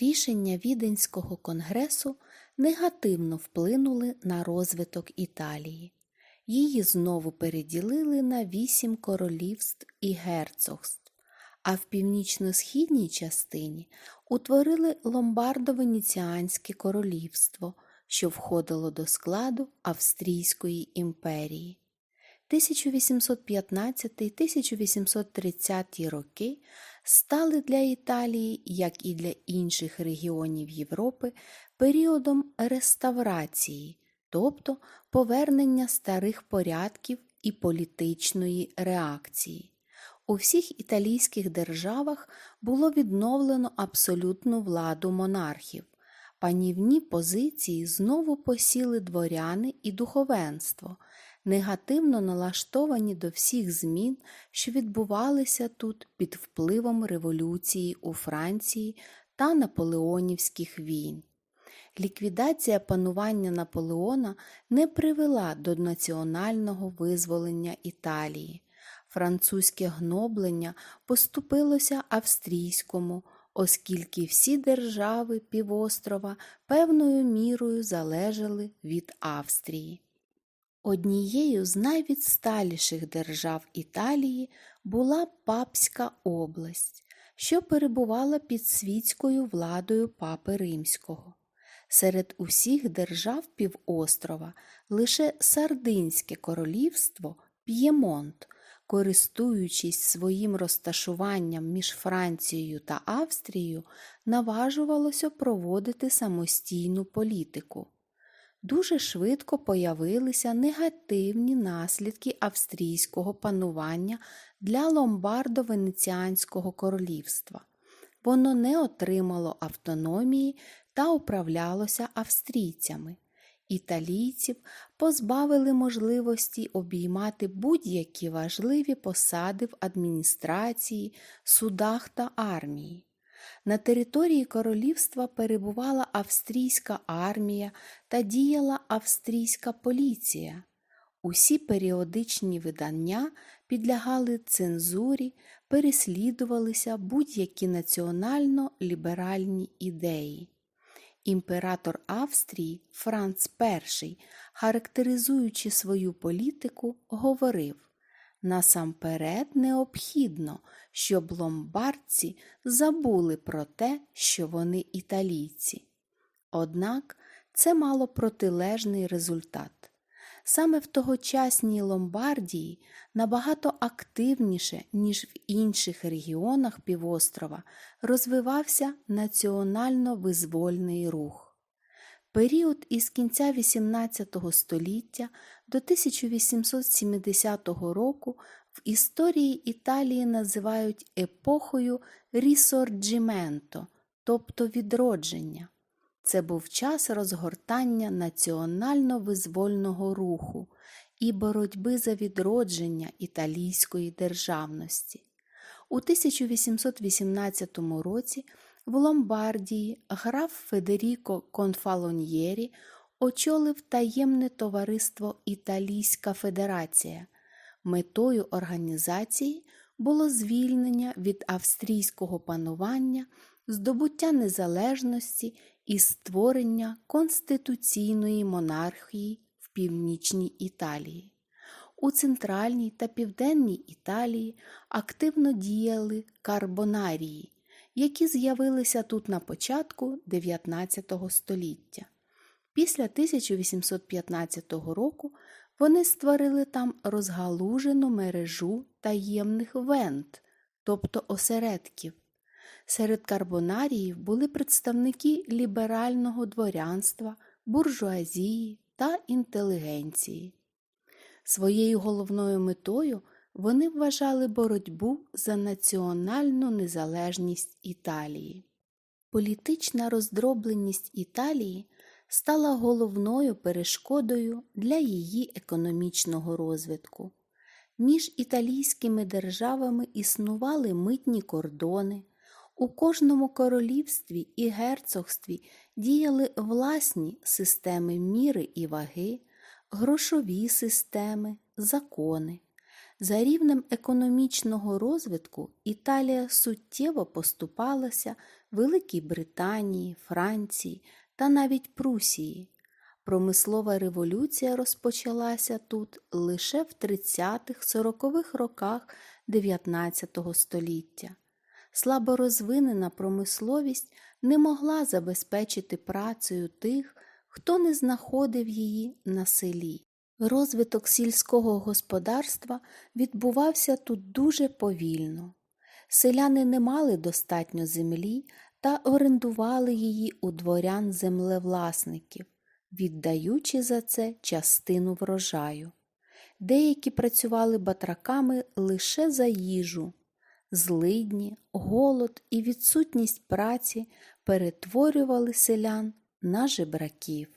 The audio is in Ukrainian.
Рішення Віденського конгресу негативно вплинули на розвиток Італії. Її знову переділили на вісім королівств і герцогств, а в північно-східній частині утворили Ломбардо-Венеціанське королівство, що входило до складу Австрійської імперії. 1815-1830 роки стали для Італії, як і для інших регіонів Європи, періодом реставрації, тобто повернення старих порядків і політичної реакції. У всіх італійських державах було відновлено абсолютну владу монархів. Панівні позиції знову посіли дворяни і духовенство, негативно налаштовані до всіх змін, що відбувалися тут під впливом революції у Франції та наполеонівських війн. Ліквідація панування Наполеона не привела до національного визволення Італії. Французьке гноблення поступилося австрійському, оскільки всі держави півострова певною мірою залежали від Австрії. Однією з найвідсталіших держав Італії була Папська область, що перебувала під світською владою Папи Римського. Серед усіх держав півострова лише Сардинське королівство П'ємонт, користуючись своїм розташуванням між Францією та Австрією, наважувалося проводити самостійну політику. Дуже швидко появилися негативні наслідки австрійського панування для Ломбардо-Венеціанського королівства. Воно не отримало автономії та управлялося австрійцями. Італійців позбавили можливості обіймати будь-які важливі посади в адміністрації, судах та армії. На території королівства перебувала австрійська армія та діяла австрійська поліція. Усі періодичні видання підлягали цензурі, переслідувалися будь-які національно-ліберальні ідеї. Імператор Австрії Франц І, характеризуючи свою політику, говорив Насамперед необхідно, щоб ломбардці забули про те, що вони італійці. Однак це мало протилежний результат. Саме в тогочасній Ломбардії набагато активніше, ніж в інших регіонах півострова, розвивався національно-визвольний рух. Період із кінця XVIII століття до 1870 року в історії Італії називають епохою рісорджіменто, тобто відродження. Це був час розгортання національно-визвольного руху і боротьби за відродження італійської державності. У 1818 році в Ломбардії граф Федеріко Конфалоньєрі очолив таємне товариство Італійська Федерація. Метою організації було звільнення від австрійського панування, здобуття незалежності і створення конституційної монархії в північній Італії. У центральній та південній Італії активно діяли карбонарії, які з'явилися тут на початку 19 століття. Після 1815 року вони створили там розгалужену мережу таємних вент, тобто осередків. Серед карбонаріїв були представники ліберального дворянства, буржуазії та інтелігенції. Своєю головною метою вони вважали боротьбу за національну незалежність Італії. Політична роздробленість Італії стала головною перешкодою для її економічного розвитку. Між італійськими державами існували митні кордони, у кожному королівстві і герцогстві діяли власні системи міри і ваги, грошові системи, закони. За рівнем економічного розвитку Італія суттєво поступалася Великій Британії, Франції та навіть Прусії. Промислова революція розпочалася тут лише в 30-40-х роках 19 століття. Слабо розвинена промисловість не могла забезпечити працею тих, хто не знаходив її на селі. Розвиток сільського господарства відбувався тут дуже повільно. Селяни не мали достатньо землі та орендували її у дворян землевласників, віддаючи за це частину врожаю. Деякі працювали батраками лише за їжу. Злидні, голод і відсутність праці перетворювали селян на жебраків.